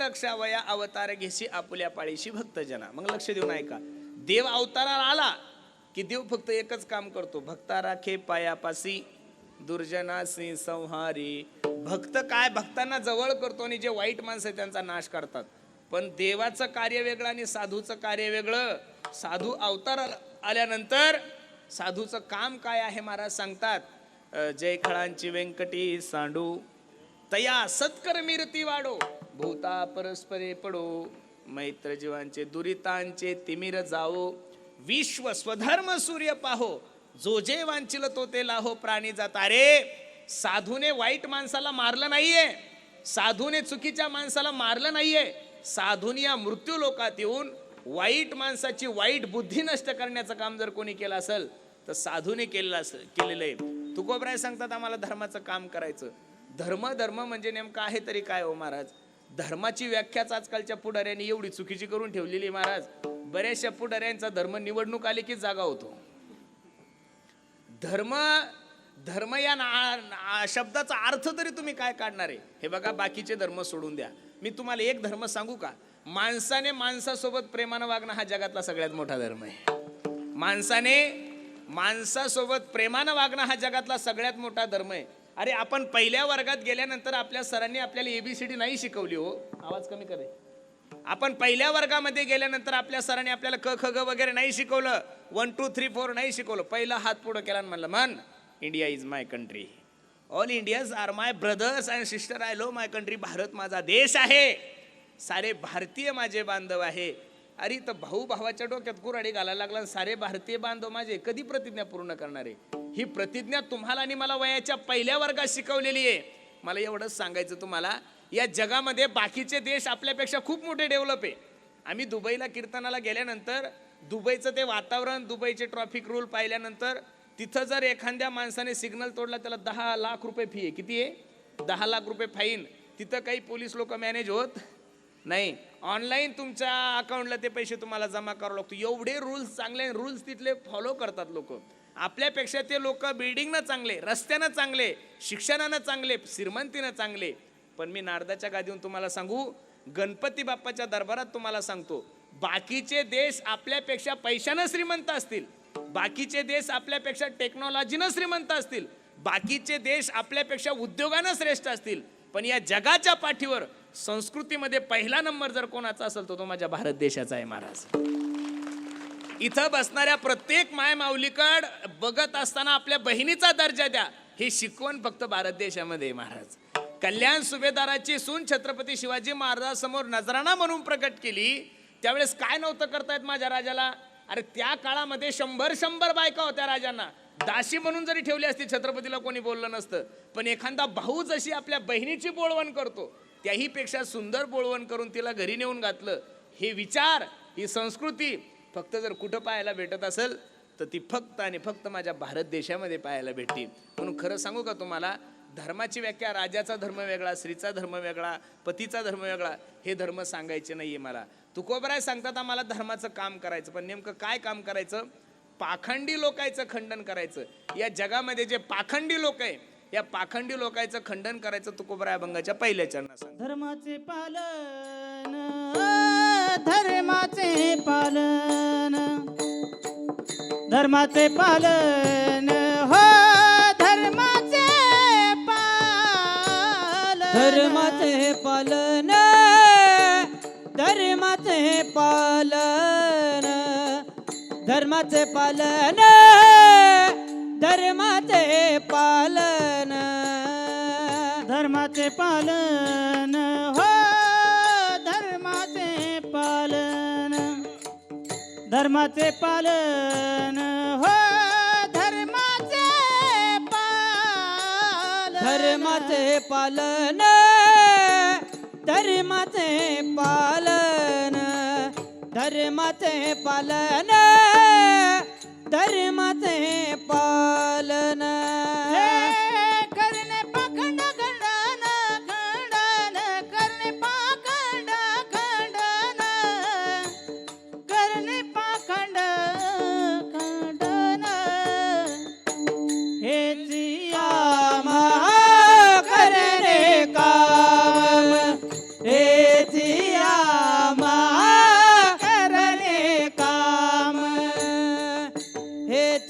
रक्षावया अवतार घेशी आपुल्या पाळीशी भक्तजना. मग लक्ष देऊन ऐका. देव अवताराला आला की देव फक्त एकच काम करतो. भक्ता राखे पायापासी दुर्जनासी संहारी. भक्त काय? भक्तांना जवळ करतो आणि जे वाईट माणसं आहेत त्यांचा नाश करतात. पण देवाचं कार्य वेगळं आणि साधूचं कार्य वेगळं. साधू अवतार आल्यानंतर साधूचं काम काय आहे? महाराज सांगतात. जय खळांची व्यंकटी सांडू. तया सत्कर्मिरती वाढो. भूता परस्परे पडो. मैत्र जीवांचे दुरितांचे तिमिर जावो. विश्व स्वधर्म सूर्य पाहो. जो जे वांचिल तो ते लाहो. प्राणी जाता अरे साधूने वाईट माणसाला मारलं नाहीये. साधूने चुकीच्या माणसाला मारलं नाहीये. साधूने या मृत्यू लोकात येऊन वाईट माणसाची वाईट बुद्धी नष्ट करण्याचं काम जर कोणी केलं असेल तर साधूने केलेलं असेल केलेलं आहे. तुकोबराय सांगतात आम्हाला धर्माचं काम करायचं. धर्म धर्म म्हणजे नेमकं आहे तरी काय हो महाराज? धर्माची व्याख्याच आजकालच्या पुढाऱ्यांनी एवढी चुकीची करून ठेवलेली महाराज. बऱ्याचशा पुढाऱ्यांचा धर्म निवडणूक आली की जागा होतो. धर्म धर्म या ना- ना- शब्दाचा अर्थ तरी तुम्ही काय काढणार आहे? हे बघा बाकीचे धर्म सोडून द्या. मी तुम्हाला एक धर्म सांगू का? माणसाने माणसासोबत प्रेमानं वागणं हा जगातला सगळ्यात मोठा धर्म आहे. माणसाने माणसासोबत प्रेमानं वागणं हा जगातला सगळ्यात मोठा धर्म आहे. अरे आपण पहिल्या वर्गात गेल्यानंतर आपल्या सरांनी आपल्याला एबीसीडी नाही शिकवली हो. आवाज कमी करे आपण पहिल्या वर्गामध्ये गेल्यानंतर आपल्या सरांनी आपल्याला क ख ग वगैरे नाही शिकवलं. वन टू थ्री फोर नाही शिकवलं. पहिला हात पुढं केला आणि म्हणलं मन India is my country all Indians are my brothers and sister I love my country Bharat माझा देश आहे. सारे भारतीय माझे बांधव आहे. अरे तर भाऊ भावाच्या डोक्यात कुराडी घालायला लागला सारे भारतीय बांधव माझे कधी प्रतिज्ञा पूर्ण करणार आहे? ही प्रतिज्ञा तुम्हाला आणि मला वयाच्या पहिल्या वर्गात शिकवलेली आहे. मला एवढंच सांगायचं तुम्हाला या जगामध्ये बाकीचे देश आपल्यापेक्षा खूप मोठे डेव्हलप आहे. आम्ही दुबईला कीर्तनाला गेल्यानंतर दुबईचं ते वातावरण दुबईचे ट्रॉफिक रूल पाहिल्यानंतर तिथं जर एखाद्या माणसाने सिग्नल तोडला त्याला दहा लाख रुपये फी आहे. किती आहे? दहा लाख रुपये फाईन तिथं काही पोलीस लोक मॅनेज होत नाही ऑनलाईन तुमच्या अकाउंटला ते पैसे तुम्हाला जमा करावं लागतो एवढे रूल्स चांगले रूल्स तिथले फॉलो करतात लोक. आपल्यापेक्षा ते लोक बिल्डिंगनं चांगले रस्त्यानं चांगले शिक्षणानं चांगले श्रीमंतीनं चांगले. पण मी नारदाच्या गादीहून तुम्हाला सांगू गणपती बाप्पाच्या दरबारात तुम्हाला सांगतो बाकीचे देश आपल्यापेक्षा पैशानं श्रीमंत असतील. बाकीचे देश आपल्यापेक्षा टेक्नॉलॉजीनं श्रीमंत असतील. बाकीचे देश आपल्यापेक्षा उद्योगानं श्रेष्ठ असतील. पण या जगाच्या पाठीवर संस्कृतीमध्ये पहिला नंबर जर कोणाचा असेल तर तो माझ्या भारत देशाचा आहे महाराज. इथं बसणाऱ्या प्रत्येक माय माऊलीकड बघत असताना आपल्या बहिणीचा दर्जा द्या. ही शिकवण फक्त भारत देशामध्ये आहे महाराज. कल्याण सुभेदाराची सून छत्रपती शिवाजी महाराजांसमोर नजराणा म्हणून प्रकट केली. त्यावेळेस काय नव्हतं करतायत माझ्या राजाला? अरे त्या काळामध्ये शंभर शंभर बायका होत्या राजांना. दासी म्हणून जरी ठेवली असती छत्रपतीला कोणी बोललं नसतं पण एखादा भाऊ जशी आपल्या बहिणीची बोळवण करतो त्याही पेक्षा सुंदर बोळवण करून तिला घरी नेऊन घातलं हे विचार ही संस्कृती फक्त जर कुठं पाहायला भेटत असेल तर ती फक्त आणि फक्त माझ्या भारत देशामध्ये पाहायला भेटतील. म्हणून खरं सांगू का तुम्हाला धर्माची व्याख्या राजाचा धर्म वेगळा स्त्रीचा धर्म वेगळा पतीचा धर्म वेगळा हे धर्म सांगायचे नाही आहे मला. तुकोबराय सांगतात आम्हाला धर्माचं काम करायचं पण नेमकं काय काम करायचं? पाखंडी लोकांचं खंडन करायचं. या जगामध्ये जे पाखंडी लोक आहे या पाखंडी लोकांचं खंडन करायचं तुकोबराय अभंगाच्या पहिल्या चरणात सांग धर्माचे पालन धर्माचे पालन. धर्माचे पालन हो धर्माचे पालन. धर्माचे पालन धर्माचे पालन. धर्माचे पालन धर्माचे पालन. धर्माचे पालन हो धर्माचे पालन. धर्माचे पालन हो धर्माचे पालन. धर्माचे पालन धर्माचे पालन. धर्माचे पालन धर्माचे पालन. Hey,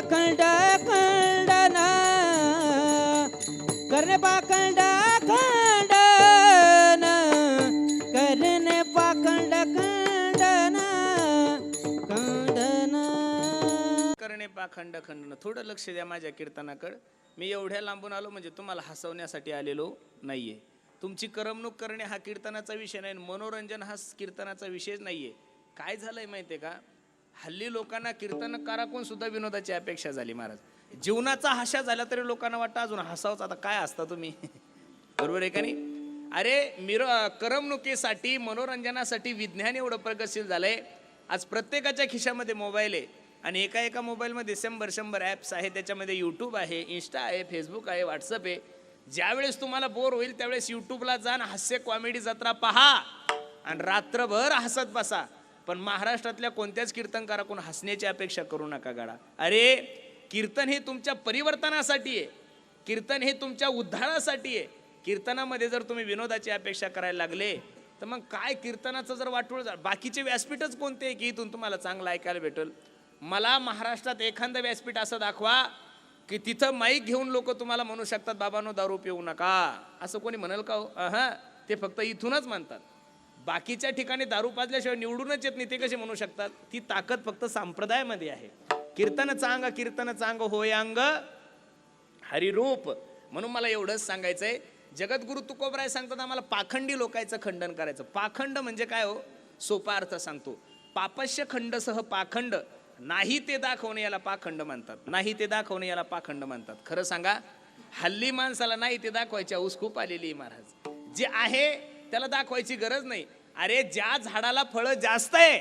खंड खंड करणे पाखंड खंड करणे पाखंड खंड खंड करणे पाखंड खंड थोडं लक्ष द्या माझ्या कीर्तनाकडं. मी एवढ्या लांबून आलो म्हणजे तुम्हाला हसवण्यासाठी आलेलो नाहीये. तुमची करमणूक करणे हा कीर्तनाचा विषय नाही मनोरंजन हा कीर्तनाचा विषयच नाहीये. काय झालंय माहितीये का? हल्ली लोकांना कीर्तनकाराकडून सुद्धा विनोदाची अपेक्षा झाली महाराज. जीवनाचा हाशा झाला तरी लोकांना वाटतं अजून हसावच. आता काय असता तुम्ही? बरोबर आहे का नाही? अरे मिर करमणुकीसाठी मनोरंजनासाठी विज्ञान एवढं प्रगतशील झालंय. आज प्रत्येकाच्या खिशामध्ये मोबाईल आहे. आणि एका एका मोबाईलमध्ये शंभर शंभर ॲप्स आहे. त्याच्यामध्ये यूट्यूब आहे इन्स्टा आहे फेसबुक आहे व्हॉट्सअप आहे. ज्यावेळेस तुम्हाला बोर होईल त्यावेळेस यूट्यूबला जाण हास्य कॉमेडी जत्रा पहा. आणि रात्रभर हसत बसा. पण महाराष्ट्रातल्या कोणत्याच कीर्तनकाराकडून हसण्याची अपेक्षा करू नका गाडा. अरे कीर्तन हे तुमच्या परिवर्तनासाठी आहे. कीर्तन हे तुमच्या उद्धारासाठी आहे. कीर्तनामध्ये जर तुम्ही विनोदाची अपेक्षा करायला लागले तर मग काय कीर्तनाचं जर वाटूळ जा बाकीचे व्यासपीठच कोणते आहे की इथून तुम्हाला चांगलं ऐकायला भेटेल? मला महाराष्ट्रात एखादं व्यासपीठ असं दाखवा की तिथं माईक घेऊन लोक तुम्हाला म्हणू शकतात बाबांनो दारू पिऊ नका. असं कोणी म्हणाल का हो? अहं, ते फक्त इथूनच म्हणतात. बाकीच्या ठिकाणी दारू पाजल्याशिवाय निवडूनच येत नाही ते कसे म्हणू शकतात? ती ताकद फक्त संप्रदायामध्ये आहे. कीर्तन चांग कीर्तन चांग होय अंग हरिरूप. म्हणून मला एवढंच सांगायचंय जगद्गुरु तुकोबराय सांगतात आम्हाला पाखंडी लोकांचं खंडन करायचं. पाखंड म्हणजे काय हो? सोपा अर्थ सांगतो. पापश्य खंडसह पाखंड नाही ते दाखवणे याला पाखंड म्हणतात. नाही ते दाखवणे याला पाखंड म्हणतात. खरं सांगा हल्ली माणसाला नाही ते दाखवायची हौस खूप आलेली महाराज. जे आहे त्याला दाखवायची गरज नाही. अरे ज्या झाडाला फळं जास्त आहे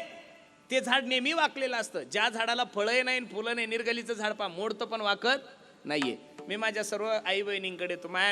ते झाड नेहमी वाकलेलं असतं. ज्या झाडाला फळं नाही फुलं नाही निर्गलीचं झाड पा मोडतं पण वाकत नाहीये. मी माझ्या सर्व आई बहिणींकडे तुम्हाला